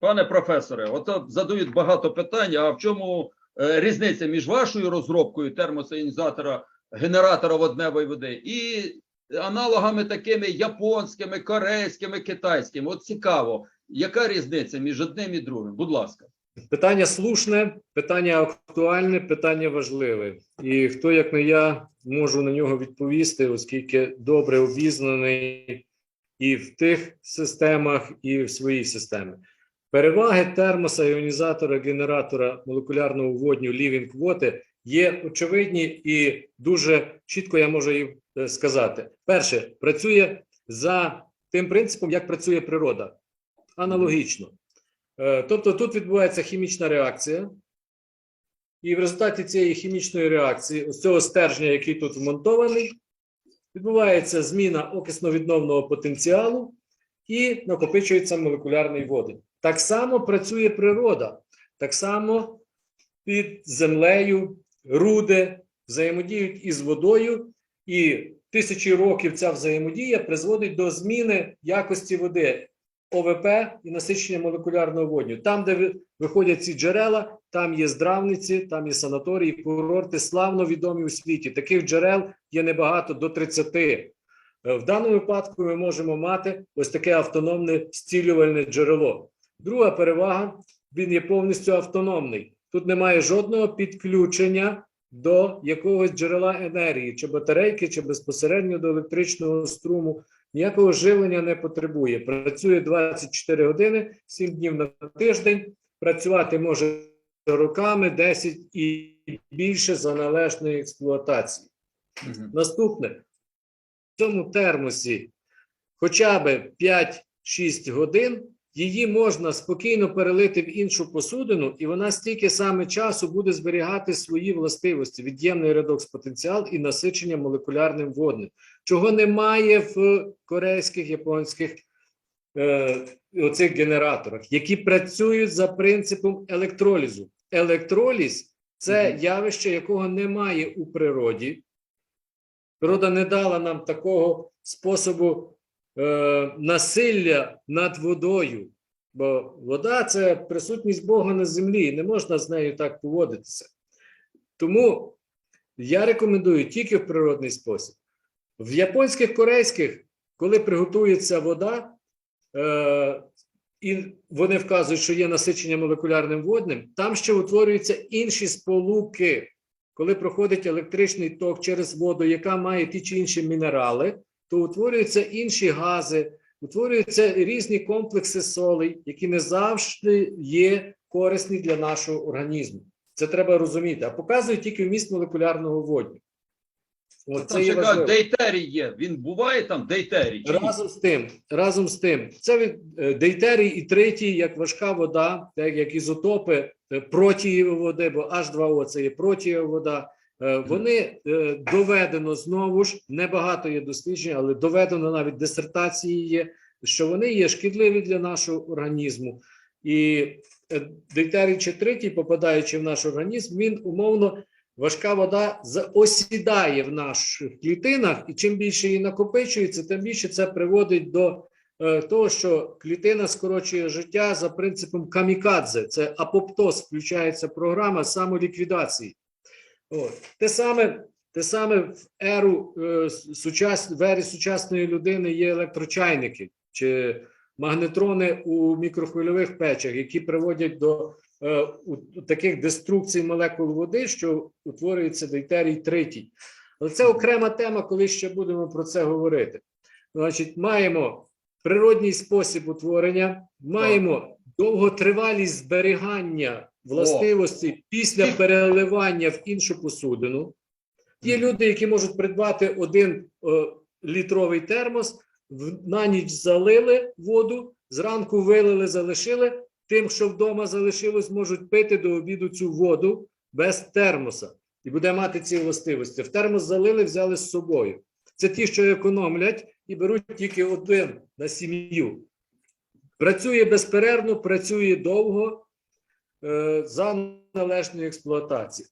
Пане професоре, от задають багато питань. А в чому е, різниця між вашою розробкою термосіонізатора генератора водневої води і аналогами такими японськими, корейськими, китайськими? От цікаво, яка різниця між одним і другим? Будь ласка. Питання слушне, питання актуальне, питання важливе. І хто, як не я, можу на нього відповісти, оскільки добре обізнаний і в тих системах, і в своїй системі. Переваги термоса, іонізатора, генератора молекулярного водню Living Water є очевидні і дуже чітко я можу їм е, сказати. Перше, працює за тим принципом, як працює природа. Аналогічно. Е, Тобто тут відбувається хімічна реакція, і в результаті цієї хімічної реакції, ось цього стержня, який тут вмонтований, відбувається зміна окисно-відновного потенціалу і накопичується молекулярний водень. Так само працює природа, так само під землею руди взаємодіють із водою, і тисячі років ця взаємодія призводить до зміни якості води. ОВП і насичення молекулярного водню. Там, де виходять ці джерела, там є здравниці, там є санаторії, курорти, славно відомі у світі. Таких джерел є небагато до 30. Е, В даному випадку ми можемо мати ось таке автономне зцілювальне джерело. Друга перевага він є повністю автономний. Тут немає жодного підключення до якогось джерела енергії, чи батарейки, чи безпосередньо до електричного струму. Ніякого живлення не потребує. Працює 24 години, 7 днів на тиждень. Працювати може роками, 10 і більше за належної експлуатації. Наступне в цьому термосі хоча б 5-6 годин її можна спокійно перелити в іншу посудину, і вона стільки саме часу буде зберігати свої властивості, від'ємний редокс потенціал і насичення молекулярним водним, чого немає в корейських, японських е, оцих генераторах, які працюють за принципом електролізу. Електроліз це явище, якого немає у природі. Природа не дала нам такого способу е, насилля над водою, бо вода це присутність Бога на землі, і не можна з нею так поводитися. Тому я рекомендую тільки в природний спосіб. В японських корейських, коли приготується вода, е, і вони вказують, що є насичення молекулярним водним, там ще утворюються інші сполуки. Коли проходить електричний ток через воду, яка має ті чи інші мінерали, то утворюються інші гази, утворюються різні комплекси солей, які не завжди є корисні для нашого організму. Це треба розуміти. А показують тільки вміст молекулярного водню. От, це є важливо. дейтерій є. Він буває там дейтерій? чи? Разом з тим, разом з тим, це від е, дейтерій і третій, як важка вода, так як ізотопи е, протієвої води, бо H2O це є протієва вода. е, Вони доведено знову ж небагато є досліджень, але доведено навіть дисертації є, що вони є шкідливі для нашого організму. І дейтерій чи третій, попадаючи в наш організм, він умовно важка вода осідає в наших клітинах, і чим більше її накопичується, тим більше це приводить до е, того, що клітина скорочує життя за принципом камікадзе. Це апоптоз, включається програма самоліквідації. От. Те саме. Те саме в еру е, сучас, в ері сучасної людини є електрочайники чи магнетрони у мікрохвильових печах, які приводять до таких деструкцій молекул води, що утворюється дейтерій третій. Але це окрема тема, коли ще будемо про це говорити. Значить, маємо природній спосіб утворення, маємо довготривалість зберігання властивості після переливання в іншу посудину. Є люди, які можуть придбати один е, літровий термос, на ніч залили воду, зранку вилили, залишили. Тим, що вдома залишилось, можуть пити до обіду цю воду без термоса і буде мати ці властивості. В термос залили, взяли з собою. Це ті, що економлять і беруть тільки один на сім'ю. Працює безперервно, працює довго е, за належної експлуатації.